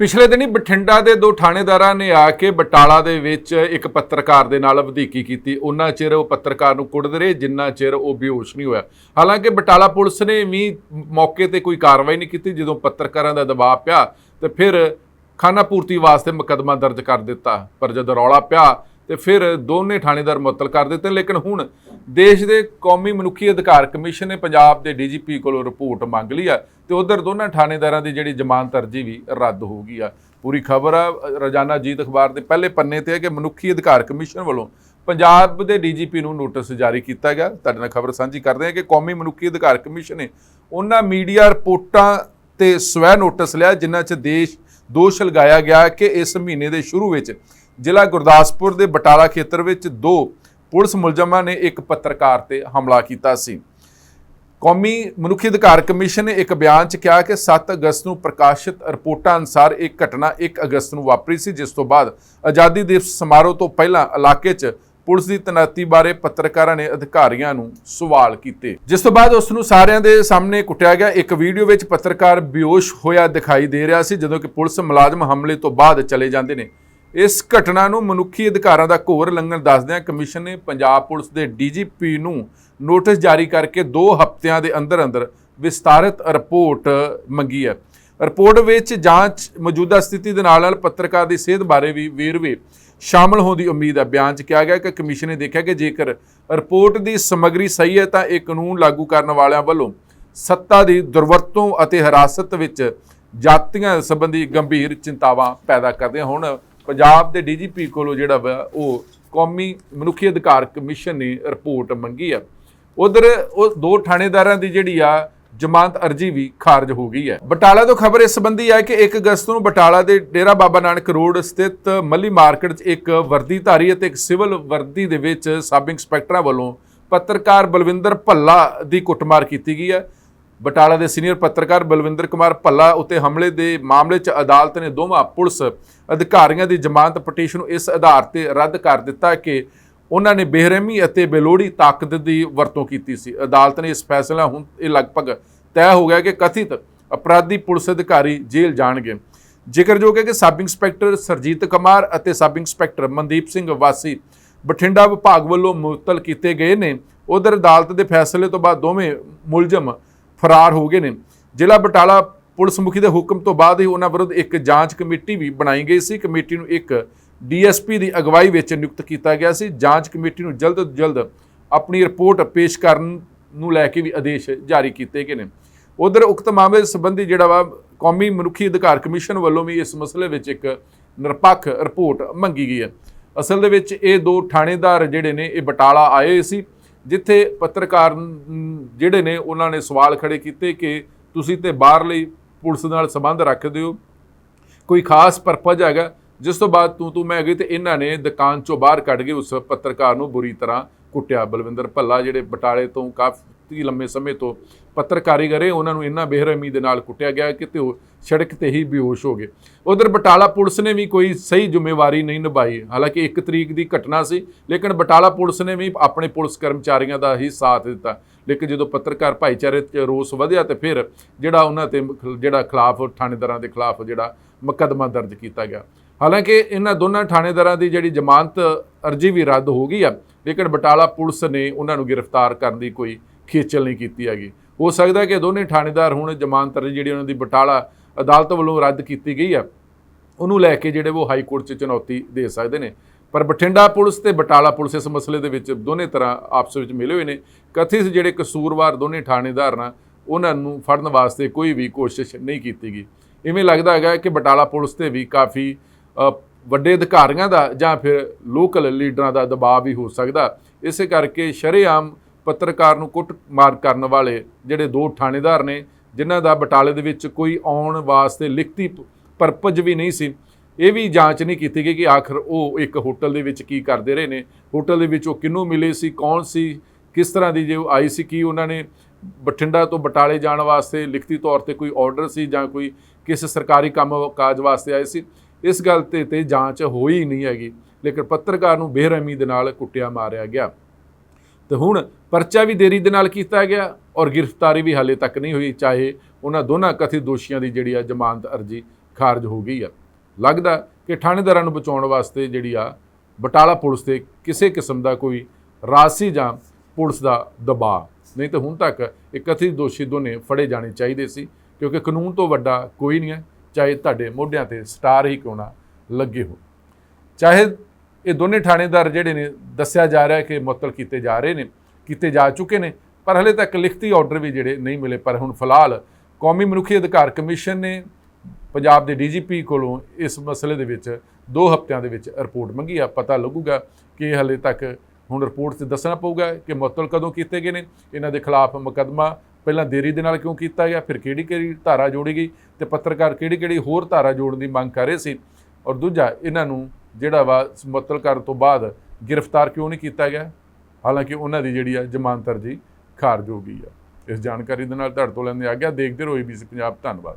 ਪਿਛਲੇ ਦਿਨੀ ਬਠਿੰਡਾ ਦੇ ਦੋ ਥਾਣੇਦਾਰਾਂ ਨੇ ਆ ਕੇ ਬਟਾਲਾ ਦੇ ਵਿੱਚ ਇੱਕ ਪੱਤਰਕਾਰ ਦੇ ਨਾਲ ਵਧੀਕੀ ਕੀਤੀ। ਉਹਨਾਂ ਚਿਰ ਉਹ ਪੱਤਰਕਾਰ ਨੂੰ ਕੁੱਟਦੇ ਰਹੇ, ਜਿੰਨਾ ਚਿਰ ਉਹ ਬੇਹੋਸ਼ ਨਹੀਂ ਹੋਇਆ। ਹਾਲਾਂਕਿ ਬਟਾਲਾ ਪੁਲਿਸ ਨੇ ਵੀ ਮੌਕੇ ਤੇ ਕੋਈ ਕਾਰਵਾਈ ਨਹੀਂ ਕੀਤੀ, ਜਦੋਂ ਪੱਤਰਕਾਰਾਂ ਦਾ ਦਬਾਅ ਪਿਆ ਤੇ ਫਿਰ ਖਾਨਾ ਪੂਰਤੀ ਵਾਸਤੇ ਮੁਕੱਦਮਾ ਦਰਜ ਕਰ ਦਿੱਤਾ। ਪਰ ਜਦੋਂ ਰੌਲਾ ਪਿਆ ਤੇ ਫਿਰ ਦੋਨੇ ਥਾਣੇਦਾਰ ਮੁਅੱਤਲ ਕਰ ਦਿੱਤੇ ਲੇਕਿਨ ਹੁਣ ਦੇਸ਼ ਦੇ ਕੌਮੀ ਮਨੁੱਖੀ ਅਧਿਕਾਰ ਕਮਿਸ਼ਨ ਨੇ ਪੰਜਾਬ ਦੇ ਡੀਜੀਪੀ ਕੋਲੋਂ ਰਿਪੋਰਟ ਮੰਗ ਲਈ ਆ ਤੇ ਉਧਰ ਦੋਨਾਂ ਥਾਣੇਦਾਰਾਂ ਦੀ ਜਿਹੜੀ ਜ਼ਮਾਨਤ ਅਰਜੀ ਵੀ ਰੱਦ ਹੋ ਗਈ ਆ। ਪੂਰੀ ਖਬਰ ਆ, ਰੋਜ਼ਾਨਾ ਜੀਤ ਅਖਬਾਰ ਦੇ ਪਹਿਲੇ ਪੰਨੇ ਤੇ ਹੈ ਕਿ ਮਨੁੱਖੀ ਅਧਿਕਾਰ ਕਮਿਸ਼ਨ ਵੱਲੋਂ ਪੰਜਾਬ ਦੇ ਡੀਜੀਪੀ ਨੂੰ ਨੋਟਿਸ ਜਾਰੀ ਕੀਤਾ ਗਿਆ। ਤੁਹਾਡੇ ਨਾਲ ਖਬਰ ਸਾਂਝੀ ਕਰਦੇ ਹਾਂ ਕਿ ਕੌਮੀ ਮਨੁੱਖੀ ਅਧਿਕਾਰ ਕਮਿਸ਼ਨ ਨੇ ਉਹਨਾਂ ਮੀਡੀਆ ਰਿਪੋਰਟਾਂ ਤੇ ਸਵੈ ਨੋਟਿਸ ਲਿਆ, ਜਿਨ੍ਹਾਂ 'ਚ ਦੇਸ਼ ਦੋਸ਼ ਲਗਾਇਆ ਗਿਆ ਕਿ ਇਸ ਮਹੀਨੇ ਦੇ ਸ਼ੁਰੂ ਵਿੱਚ ਜ਼ਿਲ੍ਹਾ ਗੁਰਦਾਸਪੁਰ ਦੇ ਬਟਾਲਾ ਖੇਤਰ ਵਿੱਚ ਦੋ ਪੁਲਿਸ ਮੁਲਜ਼ਮਾਂ ਨੇ ਇੱਕ ਪੱਤਰਕਾਰ ਤੇ ਹਮਲਾ ਕੀਤਾ ਸੀ। ਕੌਮੀ ਮਨੁੱਖੀ ਅਧਿਕਾਰ ਕਮਿਸ਼ਨ ਨੇ ਇੱਕ ਬਿਆਨ 'ਚ ਕਿਹਾ ਕਿ 7 ਅਗਸਤ ਨੂੰ ਪ੍ਰਕਾਸ਼ਿਤ ਰਿਪੋਰਟਾਂ ਅਨੁਸਾਰ ਇਹ ਘਟਨਾ 1 ਅਗਸਤ ਨੂੰ ਵਾਪਰੀ ਸੀ, ਜਿਸ ਤੋਂ ਬਾਅਦ ਆਜ਼ਾਦੀ ਦਿਵਸ ਸਮਾਰੋਹ ਤੋਂ ਪਹਿਲਾਂ ਇਲਾਕੇ 'ਚ ਪੁਲਿਸ ਦੀ ਤੈਨਾਤੀ ਬਾਰੇ ਪੱਤਰਕਾਰਾਂ ਨੇ ਅਧਿਕਾਰੀਆਂ ਨੂੰ ਸਵਾਲ ਕੀਤੇ। ਜਿਸ ਤੋਂ ਬਾਅਦ ਉਸ ਨੂੰ ਸਾਰਿਆਂ ਦੇ ਸਾਹਮਣੇ ਕੁੱਟਿਆ ਗਿਆ। ਇੱਕ ਵੀਡੀਓ ਵਿੱਚ ਪੱਤਰਕਾਰ ਬੇਹੋਸ਼ ਹੋਇਆ ਦਿਖਾਈ ਦੇ ਰਿਹਾ ਸੀ, ਜਦੋਂ ਕਿ ਪੁਲਿਸ ਮੁਲਾਜ਼ਮ ਹਮਲੇ ਤੋਂ ਬਾਅਦ ਚਲੇ ਜਾਂਦੇ ਨੇ। ਇਸ ਘਟਨਾ ਨੂੰ ਮਨੁੱਖੀ ਅਧਿਕਾਰਾਂ ਦਾ ਘੋਰ ਲੰਘਣ ਦੱਸਦਿਆਂ ਕਮਿਸ਼ਨ ਨੇ ਪੰਜਾਬ ਪੁਲਿਸ ਦੇ ਡੀਜੀਪੀ ਨੂੰ ਨੋਟਿਸ ਜਾਰੀ ਕਰਕੇ 2 ਹਫ਼ਤਿਆਂ ਦੇ ਅੰਦਰ ਅੰਦਰ ਵਿਸਤਾਰਿਤ ਰਿਪੋਰਟ ਮੰਗੀ ਹੈ। ਰਿਪੋਰਟ ਵਿੱਚ ਜਾਂਚ ਮੌਜੂਦਾ ਸਥਿਤੀ ਦੇ ਨਾਲ ਨਾਲ ਪੱਤਰਕਾਰ ਦੀ ਸਿਹਤ ਬਾਰੇ ਵੀ ਵੇਰਵੇ ਸ਼ਾਮਲ ਹੋਣ ਦੀ ਉਮੀਦ ਹੈ। ਬਿਆਨ 'ਚ ਕਿਹਾ ਗਿਆ ਕਿ ਕਮਿਸ਼ਨ ਨੇ ਦੇਖਿਆ ਕਿ ਜੇਕਰ ਰਿਪੋਰਟ ਦੀ ਸਮੱਗਰੀ ਸਹੀ ਹੈ ਤਾਂ ਇਹ ਕਾਨੂੰਨ ਲਾਗੂ ਕਰਨ ਵਾਲਿਆਂ ਵੱਲੋਂ ਸੱਤਾ ਦੀ ਦੁਰਵਰਤੋਂ ਅਤੇ ਹਿਰਾਸਤ ਵਿੱਚ ਜਾਤੀਆਂ ਸੰਬੰਧੀ ਗੰਭੀਰ ਚਿੰਤਾਵਾਂ ਪੈਦਾ ਕਰਦੇ ਹੁਣ ਪੰਜਾਬ ਦੇ ਡੀਜੀਪੀ ਕੋਲੋਂ ਜਿਹੜਾ ਵਾ, ਉਹ ਕੌਮੀ ਮਨੁੱਖੀ ਅਧਿਕਾਰ ਕਮਿਸ਼ਨ ਨੇ ਰਿਪੋਰਟ ਮੰਗੀ ਆ। ਉਧਰ ਉਹ ਦੋ ਥਾਣੇਦਾਰਾਂ ਦੀ ਜਿਹੜੀ ਆ, ਜ਼ਮਾਨਤ ਅਰਜੀ ਵੀ ਖਾਰਜ ਹੋ ਗਈ ਹੈ। ਬਟਾਲਾ ਤੋਂ ਖਬਰ ਇਸ ਸੰਬੰਧੀ ਹੈ ਕਿ 1 ਅਗਸਤ ਨੂੰ ਬਟਾਲਾ ਦੇ ਡੇਰਾ ਬਾਬਾ ਨਾਨਕ ਰੋਡ ਸਥਿਤ ਮੱਲੀ ਮਾਰਕੀਟ 'ਚ ਇੱਕ ਵਰਦੀਧਾਰੀ ਅਤੇ ਇੱਕ ਸਿਵਲ ਵਰਦੀ ਦੇ ਵਿੱਚ ਸਬ ਇੰਸਪੈਕਟਰਾਂ ਵੱਲੋਂ ਪੱਤਰਕਾਰ ਬਲਵਿੰਦਰ ਭੱਲਾ ਦੀ ਕੁੱਟਮਾਰ ਕੀਤੀ ਗਈ ਹੈ। ਬਟਾਲਾ ਦੇ ਸੀਨੀਅਰ ਪੱਤਰਕਾਰ ਬਲਵਿੰਦਰ ਕੁਮਾਰ ਭੱਲਾ ਉੱਤੇ ਹਮਲੇ ਦੇ ਮਾਮਲੇ 'ਚ ਅਦਾਲਤ ਨੇ ਦੋਵਾਂ ਪੁਲਿਸ ਅਧਿਕਾਰੀਆਂ ਦੀ ਜ਼ਮਾਨਤ ਪਟੀਸ਼ਨ ਨੂੰ ਇਸ ਆਧਾਰ ਤੇ ਰੱਦ ਕਰ ਦਿੱਤਾ ਕਿ ਉਹਨਾਂ ਨੇ ਬੇਰਹਿਮੀ ਅਤੇ ਬੇਲੋੜੀ ਤਾਕਤ ਦੀ ਵਰਤੋਂ ਕੀਤੀ ਸੀ। ਅਦਾਲਤ ਨੇ ਇਸ ਫੈਸਲਾ ਹੁਣ ਇਹ ਲਗਭਗ ਤੈਅ ਹੋ ਗਿਆ ਕਿ ਕਥਿਤ ਅਪਰਾਧੀ ਪੁਲਿਸ ਅਧਿਕਾਰੀ ਜੇਲ੍ਹ ਜਾਣਗੇ। ਜ਼ਿਕਰਯੋਗ ਹੈ ਕਿ ਸਬ ਇੰਸਪੈਕਟਰ ਸਰਜੀਤ ਕੁਮਾਰ ਅਤੇ ਸਬ ਇੰਸਪੈਕਟਰ ਮਨਦੀਪ ਸਿੰਘ ਵਾਸੀ ਬਠਿੰਡਾ ਵਿਭਾਗ ਵੱਲੋਂ ਮੁਅੱਤਲ ਕੀਤੇ ਗਏ ਨੇ। ਉਧਰ ਅਦਾਲਤ ਦੇ ਫੈਸਲੇ ਤੋਂ ਬਾਅਦ ਦੋਵੇਂ ਮੁਲਜ਼ਮ ਫਰਾਰ ਹੋ ਗਏ ਨੇ। ਜ਼ਿਲ੍ਹਾ ਬਟਾਲਾ ਪੁਲਿਸ ਮੁਖੀ ਦੇ ਹੁਕਮ ਤੋਂ ਬਾਅਦ ਹੀ ਉਹਨਾਂ ਵਿਰੁੱਧ ਇੱਕ ਜਾਂਚ ਕਮੇਟੀ ਵੀ ਬਣਾਈ ਗਈ ਸੀ। ਕਮੇਟੀ ਨੂੰ ਇੱਕ ਡੀਐਸਪੀ ਦੀ ਅਗਵਾਈ ਵਿੱਚ ਨਿਯੁਕਤ ਕੀਤਾ ਗਿਆ ਸੀ। ਜਾਂਚ ਕਮੇਟੀ ਨੂੰ ਜਲਦ ਤੋਂ ਜਲਦ ਆਪਣੀ ਰਿਪੋਰਟ ਪੇਸ਼ ਕਰਨ ਨੂੰ ਲੈ ਕੇ ਵੀ ਆਦੇਸ਼ ਜਾਰੀ ਕੀਤੇ ਗਏ ਨੇ। ਉਧਰ ਉਕਤ ਮਾਮਲੇ ਸੰਬੰਧੀ ਜਿਹੜਾ ਵਾ ਕੌਮੀ ਮਨੁੱਖੀ ਅਧਿਕਾਰ ਕਮਿਸ਼ਨ ਵੱਲੋਂ ਵੀ ਇਸ ਮਸਲੇ ਵਿੱਚ ਇੱਕ ਨਿਰਪੱਖ ਰਿਪੋਰਟ ਮੰਗੀ ਗਈ ਹੈ। ਅਸਲ ਦੇ ਵਿੱਚ ਇਹ ਦੋ ਥਾਣੇਦਾਰ ਜਿਹੜੇ ਨੇ, ਇਹ ਬਟਾਲਾ ਆਏ ਸੀ। ਜਿੱਥੇ ਪੱਤਰਕਾਰ ਜਿਹੜੇ ਨੇ, ਉਹਨਾਂ ਨੇ ਸਵਾਲ ਖੜੇ ਕੀਤੇ ਕਿ ਤੁਸੀਂ ਤੇ ਬਾਹਰਲੀ ਪੁਲਿਸ ਨਾਲ ਸੰਬੰਧ ਰੱਖਦੇ ਹੋ। ਕੋਈ ਖਾਸ ਪਰਪਸ ਹੈਗਾ। ਜਿਸ ਤੋਂ ਬਾਅਦ ਤੂੰ ਤੂੰ ਮੈਂ ਗਈ ਤੇ ਇਹਨਾਂ ਨੇ ਦੁਕਾਨ ਚੋਂ ਬਾਹਰ ਕੱਢ ਕੇ ਉਸ ਪੱਤਰਕਾਰ ਨੂੰ ਬੁਰੀ ਤਰ੍ਹਾਂ ਕੁੱਟਿਆ। ਬਲਵਿੰਦਰ ਭੱਲਾ, ਜਿਹੜੇ ਬਟਾਲੇ ਤੋਂ ਕਾਫੀ ਲੰਮੇ ਸਮੇਂ ਤੋਂ ਪੱਤਰਕਾਰੀ ਕਰੇ ਉਹਨਾਂ ਨੂੰ ਇੰਨਾ ਬੇਰਹਿਮੀ ਦੇ ਨਾਲ ਕੁੱਟਿਆ ਗਿਆ ਕਿ ਤੇ ਉਹ ਸੜਕ ਤੇ ਹੀ ਬੇਹੋਸ਼ ਹੋ ਗਏ। ਉਧਰ ਬਟਾਲਾ ਪੁਲਿਸ ਨੇ ਵੀ ਕੋਈ ਸਹੀ ਜ਼ਿੰਮੇਵਾਰੀ ਨਹੀਂ ਨਿਭਾਈ। ਹਾਲਾਂਕਿ ਇੱਕ ਤਰੀਕ ਦੀ ਘਟਨਾ ਸੀ, ਲੇਕਿਨ ਬਟਾਲਾ ਪੁਲਿਸ ਨੇ ਵੀ ਆਪਣੇ ਪੁਲਿਸ ਕਰਮਚਾਰੀਆਂ ਦਾ ਹੀ ਸਾਥ ਦਿੱਤਾ। ਲੇਕਿਨ ਜਦੋਂ ਪੱਤਰਕਾਰ ਭਾਈਚਾਰੇ 'ਚ ਰੋਸ ਵਧਿਆ ਤੇ ਫਿਰ ਜਿਹੜਾ ਉਹਨਾਂ ਤੇ ਜਿਹੜਾ ਖਿਲਾਫ ਥਾਣੇਦਾਰਾਂ ਦੇ ਖਿਲਾਫ ਜਿਹੜਾ ਮੁਕੱਦਮਾ ਦਰਜ ਕੀਤਾ ਗਿਆ। ਹਾਲਾਂਕਿ ਇਹਨਾਂ ਦੋਨਾਂ ਥਾਣੇਦਾਰਾਂ ਦੀ ਜਿਹੜੀ ਜ਼ਮਾਨਤ ਅਰਜੀ ਵੀ ਰੱਦ ਹੋ ਗਈ ਆ, ਲੇਕਿਨ ਬਟਾਲਾ ਪੁਲਿਸ ਨੇ ਉਹਨਾਂ ਨੂੰ ਗ੍ਰਿਫਤਾਰ ਕਰਨ ਦੀ ਕੋਈ ਖੇਚਲ ਨਹੀਂ ਕੀਤੀ ਹੈਗੀ। ਹੋ ਸਕਦਾ ਕਿ ਦੋਨੇ ਥਾਣੇਦਾਰ ਹੁਣ ਜ਼ਮਾਨਤ ਅਰਜੀ ਜਿਹੜੀ ਉਹਨਾਂ ਦੀ ਬਟਾਲਾ ਅਦਾਲਤ ਵੱਲੋਂ ਰੱਦ ਕੀਤੀ ਗਈ ਆ ਉਹਨੂੰ ਲੈ ਕੇ ਜਿਹੜੇ ਉਹ ਹਾਈ ਕੋਰਟ 'ਚ ਚੁਣੌਤੀ ਦੇ ਸਕਦੇ ਨੇ। ਪਰ ਬਠਿੰਡਾ ਪੁਲਿਸ ਤੇ ਬਟਾਲਾ ਪੁਲਿਸ ਇਸ ਮਸਲੇ ਦੇ ਵਿੱਚ ਦੋਨੇ ਤਰ੍ਹਾਂ ਆਪਸ ਵਿੱਚ ਮਿਲੇ ਹੋਏ ਨੇ। ਕਥਿਤ ਜਿਹੜੇ ਕਸੂਰਵਾਰ ਦੋਨੇ ਥਾਣੇਦਾਰ ਨਾ, ਉਹਨਾਂ ਨੂੰ ਫੜਨ ਵਾਸਤੇ ਕੋਈ ਵੀ ਕੋਸ਼ਿਸ਼ ਨਹੀਂ ਕੀਤੀ ਗਈ। ਇਵੇਂ ਲੱਗਦਾ ਹੈਗਾ ਕਿ ਬਟਾਲਾ ਪੁਲਿਸ ਤੇ ਵੀ ਕਾਫੀ ਵੱਡੇ ਅਧਿਕਾਰੀਆਂ ਦਾ ਜਾਂ ਫਿਰ ਲੋਕਲ ਲੀਡਰਾਂ ਦਾ ਦਬਾਅ ਵੀ ਹੋ ਸਕਦਾ। ਇਸੇ ਕਰਕੇ ਸ਼ਰੇਆਮ ਪੱਤਰਕਾਰ ਨੂੰ ਕੁੱਟ ਮਾਰ ਕਰਨ ਵਾਲੇ ਜਿਹੜੇ ਦੋ ਥਾਣੇਦਾਰ ਨੇ, ਜਿਨ੍ਹਾਂ ਦਾ ਬਟਾਲੇ ਦੇ ਵਿੱਚ ਕੋਈ ਆਉਣ ਵਾਸਤੇ ਲਿਖਤੀ ਪਰਪਜ ਵੀ ਨਹੀਂ ਸੀ। ਇਹ ਵੀ ਜਾਂਚ ਨਹੀਂ ਕੀਤੀ ਗਈ ਕਿ ਆਖਰ ਉਹ ਇੱਕ ਹੋਟਲ ਦੇ ਵਿੱਚ ਕੀ ਕਰਦੇ ਰਹੇ ਨੇ। ਹੋਟਲ ਦੇ ਵਿੱਚ ਉਹ ਕਿਹਨੂੰ ਮਿਲੇ ਸੀ, ਕੌਣ ਸੀ, ਕਿਸ ਤਰ੍ਹਾਂ ਦੀ ਜੇ ਉਹ ਆਈ ਸੀ, ਕੀ ਉਹਨਾਂ ਨੇ ਬਠਿੰਡਾ ਤੋਂ ਬਟਾਲੇ ਜਾਣ ਵਾਸਤੇ ਲਿਖਤੀ ਤੌਰ ਤੇ ਕੋਈ ਆਰਡਰ ਸੀ ਜਾਂ ਕੋਈ ਕਿਸ ਸਰਕਾਰੀ ਕੰਮ ਕਾਜ ਵਾਸਤੇ ਆਏ ਸੀ? ਇਸ ਗੱਲ ਤੇ ਤੇ ਜਾਂਚ ਹੋਈ ਨਹੀਂ ਹੈਗੀ, ਲੇਕਿਨ ਪੱਤਰਕਾਰ ਨੂੰ ਬੇਰਹਿਮੀ ਦੇ ਨਾਲ ਕੁੱਟਿਆ ਮਾਰਿਆ ਗਿਆ। ਤੇ ਹੁਣ ਪਰਚਾ ਵੀ ਦੇਰੀ ਦੇ ਨਾਲ ਕੀਤਾ ਗਿਆ ਔਰ ਗ੍ਰਿਫਤਾਰੀ ਵੀ ਹਾਲੇ ਤੱਕ ਨਹੀਂ ਹੋਈ, ਚਾਹੇ ਉਹਨਾਂ ਦੋਨਾਂ ਕਥਿਤ ਦੋਸ਼ੀਆਂ ਦੀ ਜਿਹੜੀ ਆ ਜ਼ਮਾਨਤ ਅਰਜੀ ਖਾਰਜ ਹੋ ਗਈ ਆ। ਲੱਗਦਾ ਕਿ ਥਾਣੇਦਾਰਾਂ ਨੂੰ ਬਚਾਉਣ ਵਾਸਤੇ ਜਿਹੜੀ ਆ ਬਟਾਲਾ ਪੁਲਿਸ ਤੇ ਕਿਸੇ ਕਿਸਮ ਦਾ ਕੋਈ ਰਾਸੀ ਜਾਂ ਪੁਲਿਸ ਦਾ ਦਬਾਅ। ਨਹੀਂ ਤਾਂ ਹੁਣ ਤੱਕ ਇਹ ਕਥਿਤ ਦੋਸ਼ੀ ਦੋਨੇ ਫੜੇ ਜਾਣੇ ਚਾਹੀਦੇ ਸੀ, ਕਿਉਂਕਿ ਕਾਨੂੰਨ ਤੋਂ ਵੱਡਾ ਕੋਈ ਨਹੀਂ ਹੈ, ਚਾਹੇ ਤੁਹਾਡੇ ਮੋਢਿਆਂ ਤੇ ਸਟਾਰ ਹੀ ਕਿਉਂ ਨਾ ਲੱਗੇ ਹੋ ਚਾਹੇ ਇਹ ਦੋਨੇ ਥਾਣੇਦਾਰ ਜਿਹੜੇ ਨੇ ਦੱਸਿਆ ਜਾ ਰਿਹਾ ਕਿ ਮੁਅੱਤਲ ਕੀਤੇ ਜਾ ਰਹੇ ਨੇ, ਕੀਤੇ ਜਾ ਚੁੱਕੇ ਨੇ, ਪਰ ਹਲੇ ਤੱਕ ਲਿਖਤੀ ਆਰਡਰ ਵੀ ਜਿਹੜੇ ਨਹੀਂ ਮਿਲੇ, ਪਰ ਹੁਣ ਫਿਲਹਾਲ ਕੌਮੀ ਮਨੁੱਖੀ ਅਧਿਕਾਰ ਕਮਿਸ਼ਨ ਨੇ ਪੰਜਾਬ ਦੇ ਡੀਜੀਪੀ ਕੋਲੋਂ ਇਸ ਮਸਲੇ ਦੇ ਵਿੱਚ 2 ਹਫ਼ਤਿਆਂ ਦੇ ਵਿੱਚ ਰਿਪੋਰਟ ਮੰਗੀ ਆ। ਪਤਾ ਲੱਗੂਗਾ ਕਿ ਹਲੇ ਤੱਕ ਹੁਣ ਰਿਪੋਰਟ 'ਚ ਦੱਸਣਾ ਪਊਗਾ ਕਿ ਮੁਅੱਤਲ ਕਦੋਂ ਕੀਤੇ ਗਏ ਨੇ, ਇਹਨਾਂ ਦੇ ਖਿਲਾਫ ਮੁਕੱਦਮਾ ਪਹਿਲਾਂ ਦੇਰੀ ਦੇ ਨਾਲ ਕਿਉਂ ਕੀਤਾ ਗਿਆ, ਫਿਰ ਕਿਹੜੀ ਕਿਹੜੀ ਧਾਰਾ ਜੋੜੀ ਗਈ ਤੇ ਪੱਤਰਕਾਰ ਕਿਹੜੀ ਕਿਹੜੀ ਹੋਰ ਧਾਰਾ ਜੋੜਨ ਦੀ ਮੰਗ ਕਰ ਰਹੇ ਸੀ। ਔਰ ਦੂਜਾ, ਇਹਨਾਂ ਨੂੰ ਜਿਹੜਾ ਵਾ ਮੁਅੱਤਲ ਕਰਨ ਤੋਂ ਬਾਅਦ ਗ੍ਰਿਫਤਾਰ ਕਿਉਂ ਨਹੀਂ ਕੀਤਾ ਗਿਆ? ਹਾਲਾਂਕਿ ਉਹਨਾਂ ਦੀ ਜਿਹੜੀ ਆ ਜ਼ਮਾਨਤ ਅਰਜੀ ਖਾਰਜ ਹੋ ਗਈ ਆ। ਇਸ ਜਾਣਕਾਰੀ ਦੇ ਨਾਲ ਤੁਹਾਡੇ ਤੋਂ ਲੈਂਦੇ ਆ ਗਿਆ ਦੇਖਦੇ ਰਹੋ ਏਬੀਸੀ ਪੰਜਾਬ, ਧੰਨਵਾਦ।